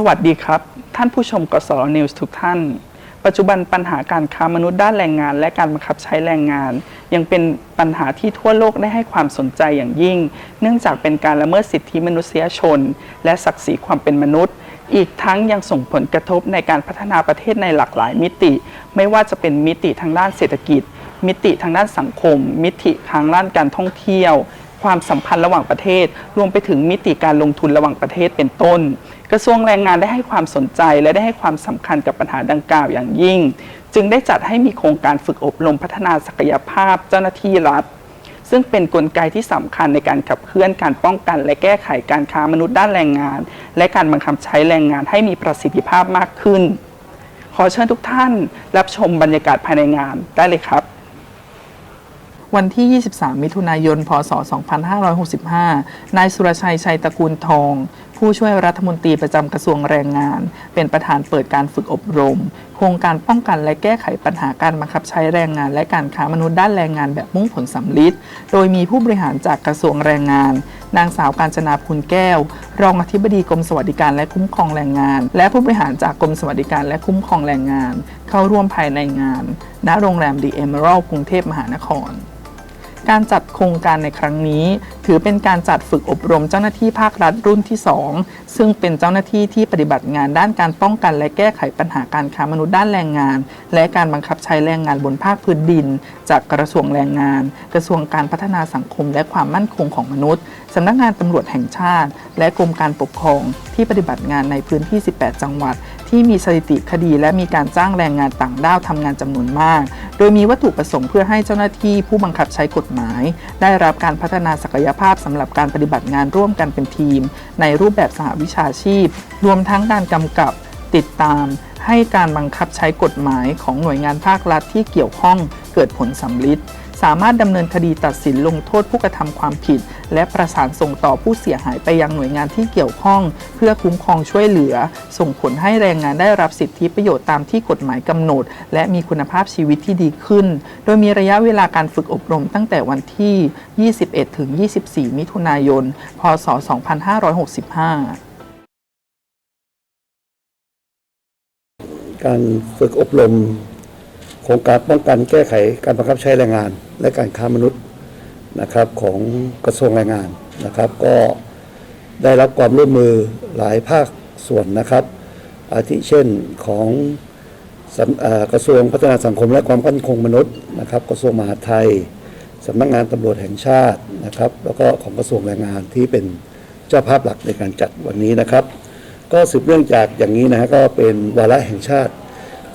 สวัสดีครับ ท่านผู้ชมกสนิวส์ทุกท่าน ปัจจุบันปัญหาการค้ามนุษย์ด้านแรงงาน และการบังคับใช้แรงงาน ยังเป็นปัญหาที่ทั่วโลกได้ให้ความสนใจอย่างยิ่ง เนื่องจากเป็นการละเมิดสิทธิมนุษยชน และศักดิ์ศรีความเป็นมนุษย์ อีกทั้งยังส่งผลกระทบในการพัฒนาประเทศในหลากหลายมิติ ไม่ว่าจะเป็นมิติทางด้านเศรษฐกิจ มิติทางด้านสังคม มิติทางด้านการท่องเที่ยว ความสัมพันธ์ระหว่างประเทศ รวมไปถึงมิติการลงทุนระหว่างประเทศเป็นต้น กระทรวงแรงงานได้ให้ความสนใจและได้ให้ความสำคัญกับปัญหาดังกล่าวอย่างยิ่ง จึงได้จัดให้มีโครงการฝึกอบรมพัฒนาศักยภาพเจ้าหน้าที่รัฐซึ่งเป็นนกลไกที่สำคัญในการขับเคลื่อนการป้องกัน และแก้ไขการค้ามนุษย์ด้านแรงงาน และการบังคับใช้แรงงานให้มีประสิทธิภาพมากขึ้น ขอเชิญทุกท่านรับชมบรรยากาศภายในงานได้เลยครับ วันที่ 23 มิถุนายน พศ 2565 นายสุรชัย ชัยตระกูลทองผู้ช่วยรัฐมนตรีประจำกระทรวงแรงงาน เป็นประธานเปิดการฝึกอบรม โครงการป้องกันและแก้ไขปัญหาการบังคับใช้แรงงาน และการค้ามนุษย์ด้านแรงงานแบบมุ่งผลสำลิดโดยมีผู้บริหารจากกระทรวงแรงงาน นางสาวการจนาพูนแก้ว รองอธิบดีกรมสวัสดิการและคุ้มครองแรงงาน และผู้บริหารจากกรมสวัสดิการและคุ้มครองแรงงาน เข้าร่วมภายในงาน ณโรงแรมดีเอเมอรัลกรุงเทพมหานคร การจัดโครงการในครั้งนี้ ถือเป็นการจัดฝึกอบรมเจ้าหน้าที่ภาครัฐรุ่นที่ 2 ซึ่งเป็นเจ้าหน้าที่ที่ปฏิบัติงานด้านการป้องกันและแก้ไขปัญหาการค้ามนุษย์ด้านแรงงาน และการบังคับใช้แรงงานบนภาคพื้นดิน จากกระทรวงแรงงาน กระทรวงการพัฒนาสังคมและความมั่นคงของมนุษย์สำนักงานตำรวจแห่งชาติ และกรมการปกครองที่ปฏิบัติงานในพื้นที่ 18 จังหวัด ที่มีสถิติคดีและมีการจ้างแรงงานต่างด้าวทำงานจำนวนมาก โดยมีวัตถุประสงค์เพื่อให้เจ้าหน้าที่ผู้บังคับใช้กฎหมาย ได้รับการพัฒนาศักยภาพสำหรับการปฏิบัติงานร่วมกันเป็นทีม ในรูปแบบสหวิชาชีพ รวมทั้งการกำกับติดตาม ให้การบังคับใช้กฎหมายของหน่วยงานภาครัฐที่เกี่ยวข้องเกิดผลสำลิด สามารถดำเนินคดีตัดสินลงโทษผู้กระทำความผิด และประสานส่งต่อผู้เสียหายไปยังหน่วยงานที่เกี่ยวข้อง เพื่อคุ้มครองช่วยเหลือ ส่งผลให้แรงงานได้รับสิทธิประโยชน์ตามที่กฎหมายกำหนด และมีคุณภาพชีวิตที่ดีขึ้น โดยมีระยะเวลาการฝึกอบรมตั้งแต่วันที่ 21 ถึง 24 มิถุนายน พศ 2565การฝึกอบรม โครงการป้องกันแก้ไขการบังคับใช้แรงงาน และการค้ามนุษย์นะครับของกระทรวงแรงงานนะครับ ก็ได้รับความร่วมมือหลายภาคส่วนนะครับ อาทิเช่นของกระทรวงพัฒนาสังคมและความมั่นคงมนุษย์นะครับ กระทรวงมหาดไทยสำนักงานตำรวจแห่งชาตินะครับ แล้วก็ของกระทรวงแรงงานที่เป็นเจ้าภาพหลักในการจัดวันนี้นะครับ ก็สืบเนื่องจากอย่างนี้นะฮะก็เป็นวาระแห่งชาติ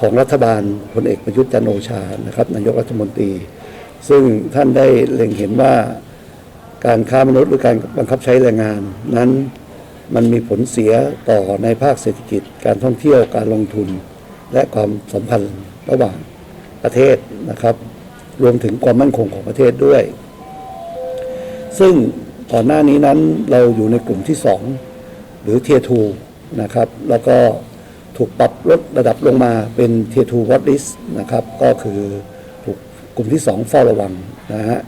ของรัฐบาลพลเอกประยุทธ์จันโอชานะครับ นายกรัฐมนตรี ซึ่งท่านได้เล็งเห็นว่าการค้ามนุษย์หรือการบังคับใช้แรงงาน นั้นมันมีผลเสียต่อในภาคเศรษฐกิจ การท่องเที่ยวการลงทุน และความสัมพันธ์ระหว่างประเทศนะครับ รวมถึงความมั่นคงของประเทศด้วย ซึ่งก่อนหน้านี้นั้นเราอยู่ในกลุ่มที่สองหรือเทียทูนะครับ แล้วก็ ถูกปรับลดระดับลงมาเป็นเทียทูวอตลิสนะครับ ก็คือถูกกลุ่มที่สองเฝ้าระวังนะฮะ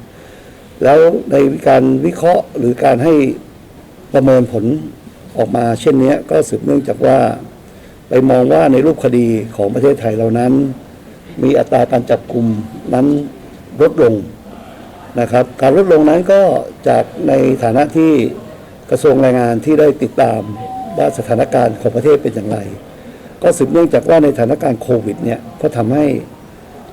แล้วในการวิเคราะห์หรือการให้ประเมินผลออกมาเช่นนี้ก็สืบเนื่องจากว่า ไปมองว่าในรูปคดีของประเทศไทยเรานั้น มีอัตราการจับกลุ่มนั้นลดลงนะครับ การลดลงนั้นก็จากในฐานะที่กระทรวงแรงงานที่ได้ติดตามว่าสถานการณ์ของประเทศเป็นอย่างไร ก็สืบเนื่องจากว่าในสถานการณ์โควิดเนี่ยก็ทำให้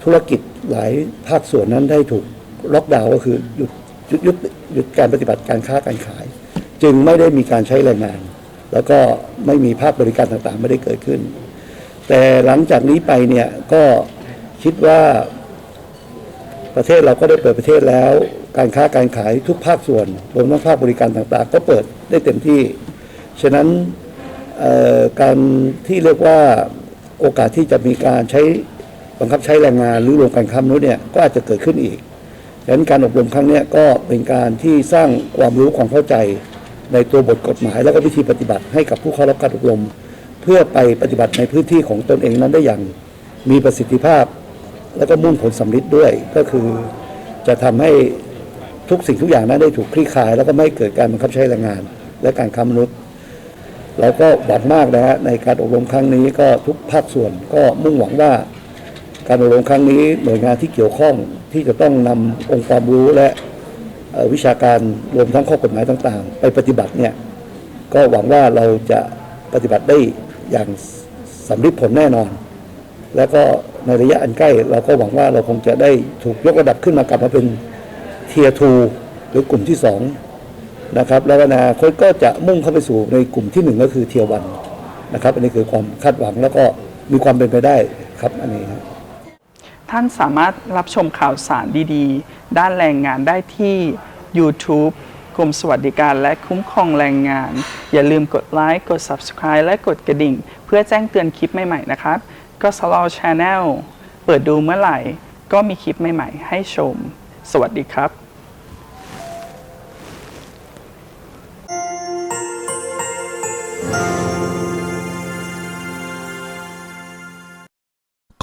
ธุรกิจหลายภาคส่วนนั้นได้ถูกล็อกดาวน์ก็คือหยุดหยุดหยุดหยุดการปฏิบัติการค้าการขาย จึงไม่ได้มีการใช้แรงงาน แล้วก็ไม่มีภาคบริการต่างๆ ไม่ได้เกิดขึ้น แต่หลังจากนี้ไปเนี่ยก็คิดว่าประเทศเราก็ได้เปิดประเทศแล้ว การค้าการขายทุกภาคส่วนรวมทั้งภาคบริการต่างๆ ก็เปิดได้เต็มที่ ฉะนั้น การที่เรียกว่าโอกาสที่จะมีการใช้บังคับใช้แรงงานหรือรวมการค้ามนุษย์เนี่ยก็อาจจะเกิดขึ้นอีกฉะนั้นการอบรมครั้งนี้ก็เป็นการที่สร้างความรู้ความเข้าใจในตัวบทกฎหมาย แล้วก็วิธีปฏิบัติให้กับผู้เข้ารับการอบรม เพื่อไปปฏิบัติในพื้นที่ของตนเองนั้นได้อย่างมีประสิทธิภาพ แล้วก็มุ่งผลสำลิดด้วย ก็คือจะทำให้ทุกสิ่งทุกอย่างนั้นได้ถูกคลี่คลาย แล้วก็ไม่เกิดการบังคับใช้แรงงาน และการค้ามนุษย์ เราก็หวังมากนะฮะในการอบรมครั้งนี้ก็ทุกภาคส่วนก็มุ่งหวังว่า การอบรมครั้งนี้หน่วยงานที่เกี่ยวข้องที่จะต้องนำองค์ความรู้และวิชาการรวมทั้งข้อกฎหมายต่างๆ ไปปฏิบัติเนี่ยก็หวังว่าเราจะปฏิบัติได้อย่างสำเร็จผลแน่นอน แล้วก็ในระยะอันใกล้ เราก็หวังว่าเราคงจะได้ถูกยกระดับขึ้นมากลับมาเป็นเทียทูหรือกลุ่มที่สอง นะครับแล้วก็อนาคตก็จะมุ่งเข้าไปสู่ในกลุ่มที่หนึ่งก็คือเทียวันนะครับ อันนี้คือความคาดหวังแล้วก็มีความเป็นไปได้ครับอันนี้ครับท่านสามารถรับชมข่าวสารดีๆ ด้านแรงงานได้ที่ YouTube กรมสวัสดิการและคุ้มครองแรงงาน อย่าลืมกดไลค์กด Subscribe และกดกระดิ่ง เพื่อแจ้งเตือนคลิปใหม่ๆนะครับ ก็สลอ Channel เปิดดูเมื่อไหร่ ก็มีคลิปใหม่ๆ ให้ชม สวัสดีครับ